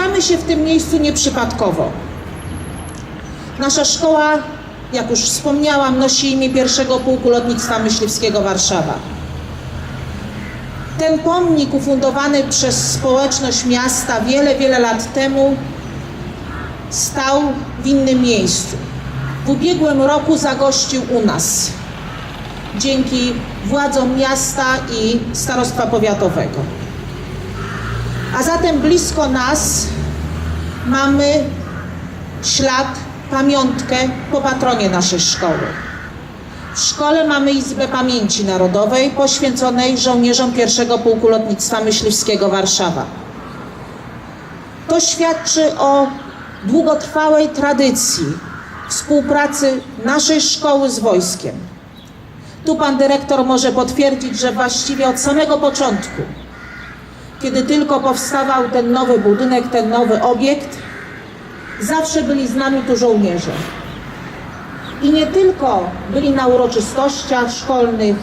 Spotykamy się w tym miejscu nieprzypadkowo. Nasza szkoła, jak już wspomniałam, nosi imię pierwszego pułku lotnictwa myśliwskiego Warszawa. Ten pomnik ufundowany przez społeczność miasta wiele, wiele lat temu stał w innym miejscu. W ubiegłym roku zagościł u nas dzięki władzom miasta i starostwa powiatowego. A zatem blisko nas mamy ślad, pamiątkę po patronie naszej szkoły. W szkole mamy Izbę Pamięci Narodowej poświęconej żołnierzom pierwszego Pułku Lotnictwa Myśliwskiego Warszawa. To świadczy o długotrwałej tradycji współpracy naszej szkoły z wojskiem. Tu pan dyrektor może potwierdzić, że właściwie od samego początku, kiedy tylko powstawał ten nowy budynek, ten nowy obiekt, zawsze byli z nami tu żołnierze. I nie tylko byli na uroczystościach szkolnych,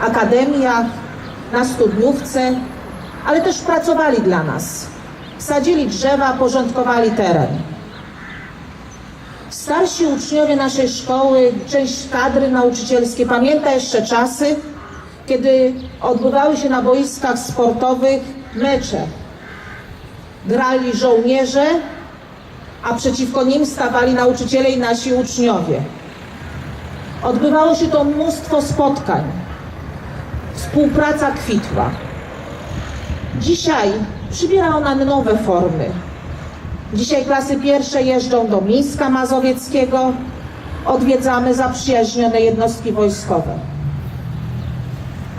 akademiach, na studniówce, ale też pracowali dla nas. Sadzili drzewa, porządkowali teren. Starsi uczniowie naszej szkoły, część kadry nauczycielskiej pamięta jeszcze czasy, kiedy odbywały się na boiskach sportowych mecze. Grali żołnierze, a przeciwko nim stawali nauczyciele i nasi uczniowie. Odbywało się to mnóstwo spotkań. Współpraca kwitła. Dzisiaj przybiera ona nowe formy. Dzisiaj klasy pierwsze jeżdżą do Mińska Mazowieckiego, odwiedzamy zaprzyjaźnione jednostki wojskowe.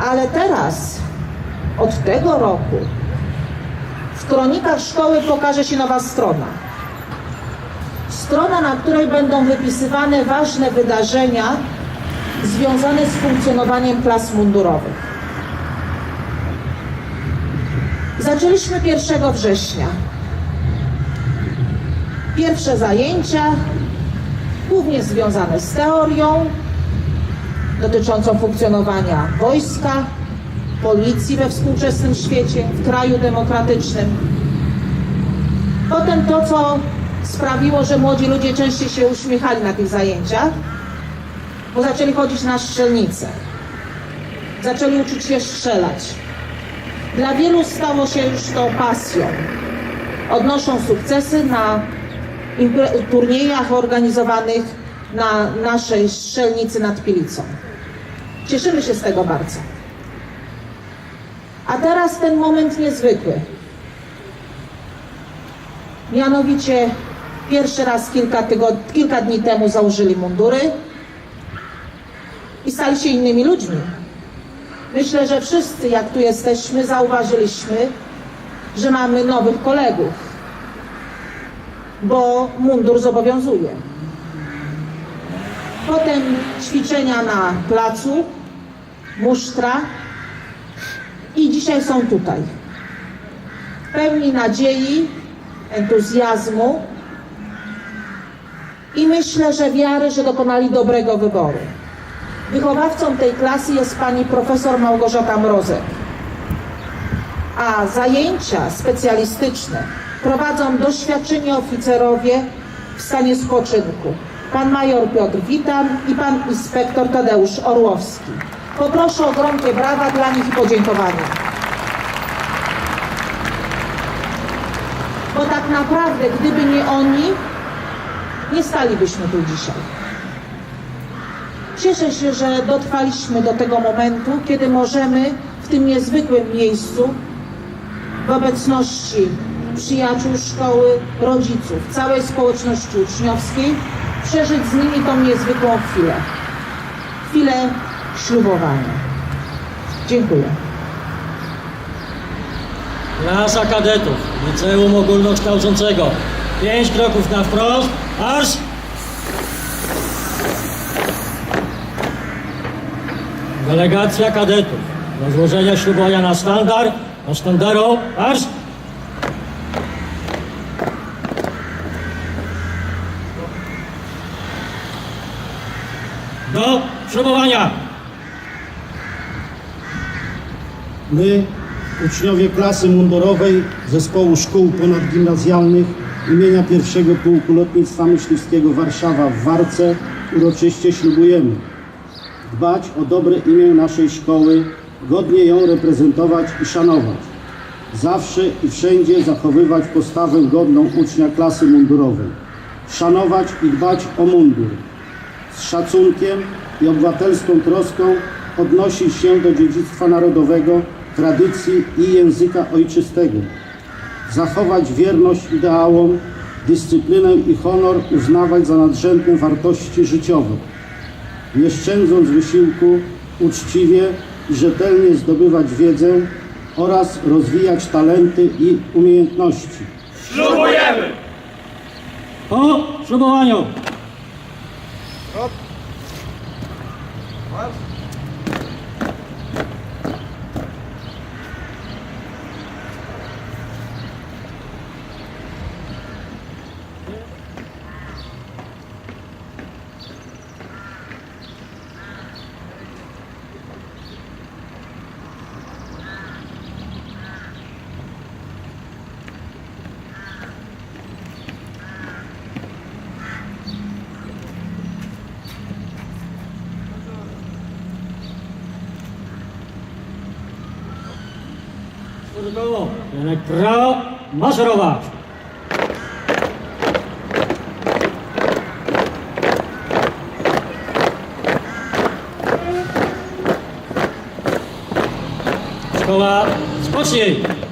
Ale teraz, od tego roku, w kronikach szkoły pokaże się nowa strona. Strona, na której będą wypisywane ważne wydarzenia związane z funkcjonowaniem klas mundurowych. Zaczęliśmy 1 września. Pierwsze zajęcia, głównie związane z teorią dotyczącą funkcjonowania wojska, policji we współczesnym świecie, w kraju demokratycznym. Potem to, co sprawiło, że młodzi ludzie częściej się uśmiechali na tych zajęciach, bo zaczęli chodzić na strzelnicę. Zaczęli uczyć się strzelać. Dla wielu stało się już to pasją. Odnoszą sukcesy na turniejach organizowanych na naszej strzelnicy nad Pilicą. Cieszymy się z tego bardzo. A teraz ten moment niezwykły. Mianowicie pierwszy raz kilka, tygod- kilka dni temu założyli mundury i stali się innymi ludźmi. Myślę, że wszyscy, jak tu jesteśmy, zauważyliśmy, że mamy nowych kolegów, bo mundur zobowiązuje. Potem ćwiczenia na placu, musztra i dzisiaj są tutaj. Pełni nadziei, entuzjazmu i myślę, że wiary, że dokonali dobrego wyboru. Wychowawcą tej klasy jest pani profesor Małgorzata Mrozek, a zajęcia specjalistyczne prowadzą doświadczeni oficerowie w stanie spoczynku. Pan major Piotr Witan i pan inspektor Tadeusz Orłowski. Poproszę o gromkie brawa dla nich i podziękowania. Bo tak naprawdę, gdyby nie oni, nie stalibyśmy tu dzisiaj. Cieszę się, że dotrwaliśmy do tego momentu, kiedy możemy w tym niezwykłym miejscu w obecności przyjaciół szkoły, rodziców, całej społeczności uczniowskiej przeżyć z nimi tą niezwykłą chwilę. Chwilę ślubowania. Dziękuję. Klasa kadetów Liceum Ogólnokształcącego. Pięć kroków na wprost. Marsz! Delegacja kadetów. Do złożenia ślubowania na sztandar. Na sztandaru. Marsz! Do ślubowania. My, Uczniowie klasy mundurowej Zespołu Szkół Ponadgimnazjalnych imienia pierwszego Pułku Lotnictwa Myśliwskiego Warszawa w Warce uroczyście ślubujemy dbać o dobre imię naszej szkoły, godnie ją reprezentować i szanować. Zawsze i wszędzie zachowywać postawę godną ucznia klasy mundurowej. Szanować i dbać o mundur. Z szacunkiem i obywatelską troską odnosić się do dziedzictwa narodowego, tradycji i języka ojczystego. Zachować wierność ideałom, dyscyplinę i honor uznawać za nadrzędne wartości życiowe nie szczędząc wysiłku, uczciwie i rzetelnie zdobywać wiedzę oraz rozwijać talenty i umiejętności. Ślubujemy! Po ślubowaniu to bylo? Jene král Mazerováč. Škola, spočni!